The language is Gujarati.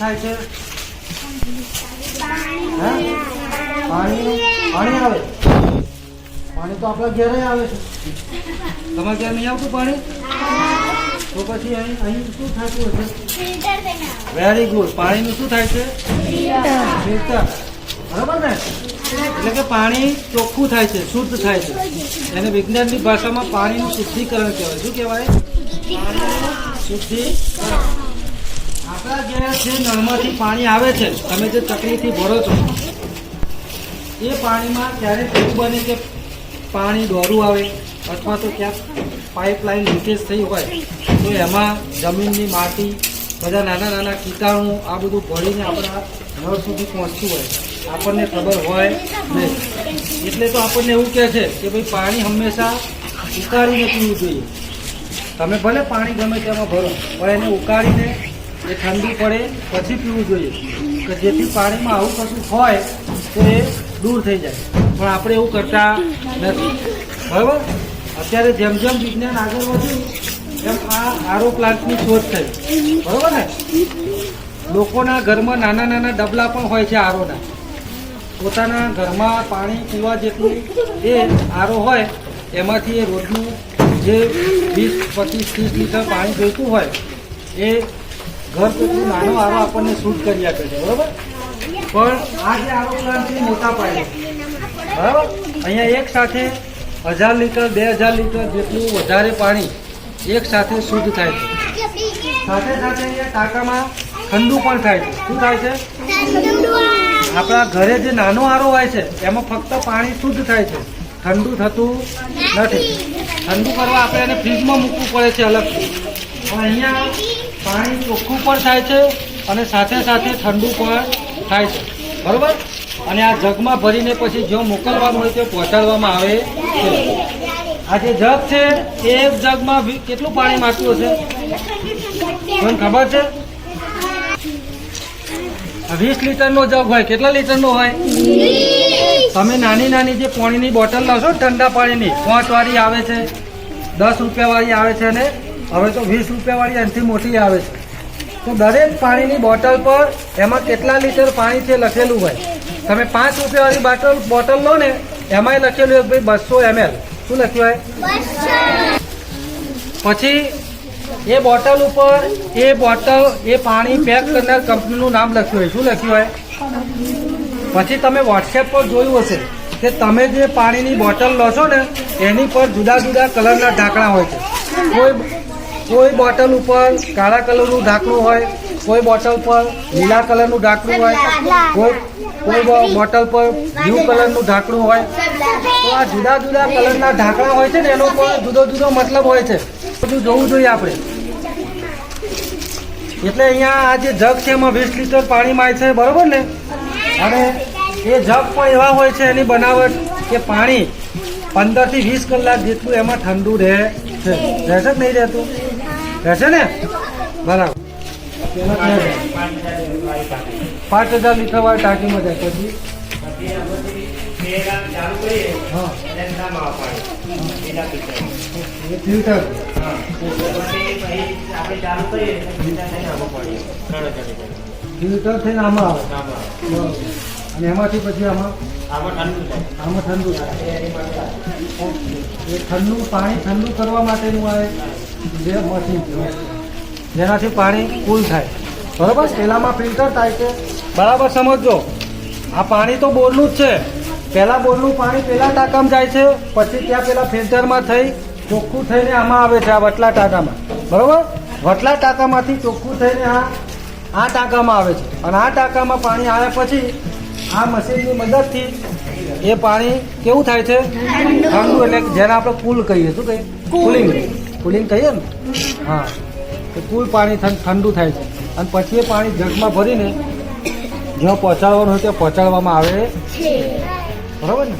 થાય છે? પાણી? પાણી આવે? પાણી તો આપણા ઘેરે આવે છે. તમારા ઘેર નહીં આવતું પાણી? તો પછી અહીં અહીં શું થતું હશે? વેરી ગુડ પાણીનું શું થાય છે? ફિલ્ટર બરાબર ને? એટલે કે પાણી ચોખ્ખું થાય છે, શુદ્ધ થાય છે. એને વિજ્ઞાનની ભાષામાં પાણીનું શુદ્ધિકરણ કહેવાય. શું કહેવાય? શુદ્ધિકરણ. આપણા ઘેર છે નળમાંથી પાણી આવે છે, તમે જે તકલીફથી ભરો છો, એ પાણીમાં ક્યારેક એવું બને કે પાણી દોરું આવે અથવા તો ક્યાંક પાઇપલાઇન લીકેજ થઈ હોય, તો એમાં જમીનની માટી, બધા નાના નાના કીટાણુ, આ બધું ભળીને આપણા નળ સુધી પહોંચતું હોય. આપણને ખબર હોય નહીં. એટલે તો આપણને એવું કહે છે કે ભાઈ, પાણી હંમેશા ઉકાળીને પીવું જોઈએ. તમે ભલે પાણી ગમે તેમાં ભરો, પણ એને ઉકાળીને એ ઠંડી પડે, પછી પીવું જોઈએ. કે જેથી પાણીમાં આવું કશું હોય, તો એ દૂર થઈ જાય. પણ આપણે એવું કરતા નથી. બરાબર? અત્યારે જેમ જેમ વિજ્ઞાન આગળ વધ્યું, એમ આ આરો પ્લાન્ટની શોધ થઈ. બરાબર ને? લોકોના ઘરમાં નાના નાના ડબલા પણ હોય છે આરોના. પોતાના ઘરમાં પાણી પીવા જેટલું એ આરો હોય, એમાંથી એ રોજનું જે વીસ, પચીસ, ત્રીસ લીટર પાણી જોઈતું હોય, એ ઘર કેટલું નાનો આરો આપણને શૂટ કરી આપે છે, બરાબર? પણ આ જે આરો પ્લાન્ટ છે મોટા પાયે. બરાબર? અહીંયા એક સાથે હજાર લીટર, બે હજાર લીટર જેટલું વધારે પાણી એક સાથે શુદ્ધ થાય છે. સાથે સાથે અહીંયા ટાંકામાં ઠંડુ પણ થાય છે. શું થાય છે? આપણા ઘરે જે નાનો આરો હોય છે, એમાં ફક્ત પાણી શુદ્ધ થાય છે. ઠંડુ થતું નથી. ઠંડુ કરવા આપણે એને ફ્રીજમાં મૂકવું પડે છે અલગથી. પણ અહીંયા પાણી ચોખ્ખું પણ થાય છે અને સાથે સાથે ઠંડુ પણ થાય છે. બરોબર? અને આ જગમાં ભરીને પછી જો મોકલવાનું હોય તે પહોંચાડવામાં આવે છે. આ જે જગ છે, એ જગમાં કેટલું પાણી માગતું હશે? તમને ખબર છે? વીસ લીટરનો જગ હોય, કેટલા લીટરનો હોય? તમે નાની નાની જે પાણીની બોટલ લાવશો, ઠંડા પાણીની, પાંચ વાળી આવે છે, દસ રૂપિયા વાળી આવે છે અને હવે તો વીસ રૂપિયા વાળી એનાથી મોટી આવે છે. તો દરેક પાણીની બોટલ પર એમાં કેટલા લીટર પાણી છે લખેલું હોય? તમે પાંચ રૂપિયા વાળી બોટલ બોટલ લો ને, એમાંય લખેલું હોય ભાઈ બસો એમએલ. શું લખ્યું હોય? પછી એ બોટલ ઉપર એ બોટલ, એ પાણી પેક કરનાર કંપનીનું નામ લખ્યું હોય. શું લખ્યું હોય? પછી તમે વોટ્સએપ પર જોયું હશે કે તમે જે પાણીની બોટલ લો છો ને, એની પર જુદા જુદા કલરના ઢાંકણા હોય છે. કોઈ કોઈ બોટલ ઉપર કાળા કલરનું ઢાંકણું હોય, કોઈ બોટલ પર લીલા કલરનું ઢાંકણું હોય, કોઈ કોઈ બોટલ પર બ્લુ કલરનું ઢાંકણું હોય. તો આ જુદા જુદા કલરના ઢાંકણા હોય છે ને, એનો પણ જુદો જુદો મતલબ હોય છે. બધું જોવું જોઈએ આપણે. એટલે અહીંયા આ જે જગ છે એમાં વીસ લીટર પાણી માય છે, બરાબર ને? અને એ જગ પણ એવા હોય છે, એની બનાવટ કે પાણી પંદરથી વીસ કલાક જેટલું એમાં ઠંડુ રહે છે. રહેશે જ નહીં રહેતું? રહેશે ને? બરાબર. પાંચ હજાર લીટર વાળી ટાંકીમાં જાય પછી? ફિલ્ટર થઈને આમાં આવે. અને એમાંથી પછી આમાં? આમાં ઠંડુ થાય. એ ઠંડુ પાણી ઠંડુ કરવા માટેનું આ એક જે મશીન જેનાથી પાણી કુલ થાય. બરાબર? પહેલામાં ફિલ્ટર થાય છે. બરાબર સમજો આ પાણી તો બોરનું જ છે. પહેલાં બોરનું પાણી પહેલાં ટાંકામાં જાય છે પછી ત્યાં પહેલાં ફિલ્ટરમાં થઈ ચોખ્ખું થઈને આમાં આવે છે આ વટલા ટાંકામાં. બરાબર? વટલા ટાંકામાંથી ચોખ્ખું થઈને આ આ ટાંકામાં આવે છે. અને આ ટાંકામાં પાણી આવ્યા પછી આ મશીનની મદદથી એ પાણી કેવું થાય છે? ઠંડુ એટલે જેને આપણે કુલ કહીએ શું કહીએ? કુલિંગ. કુલિંગ કહીએ ને? હા. તો કુલ પાણી ઠંડુ થાય છે. અને પછી એ પાણી જગમાં ભરીને જ્યાં પહોંચાડવાનું હોય ત્યાં પહોંચાડવામાં આવે બરાબર ને?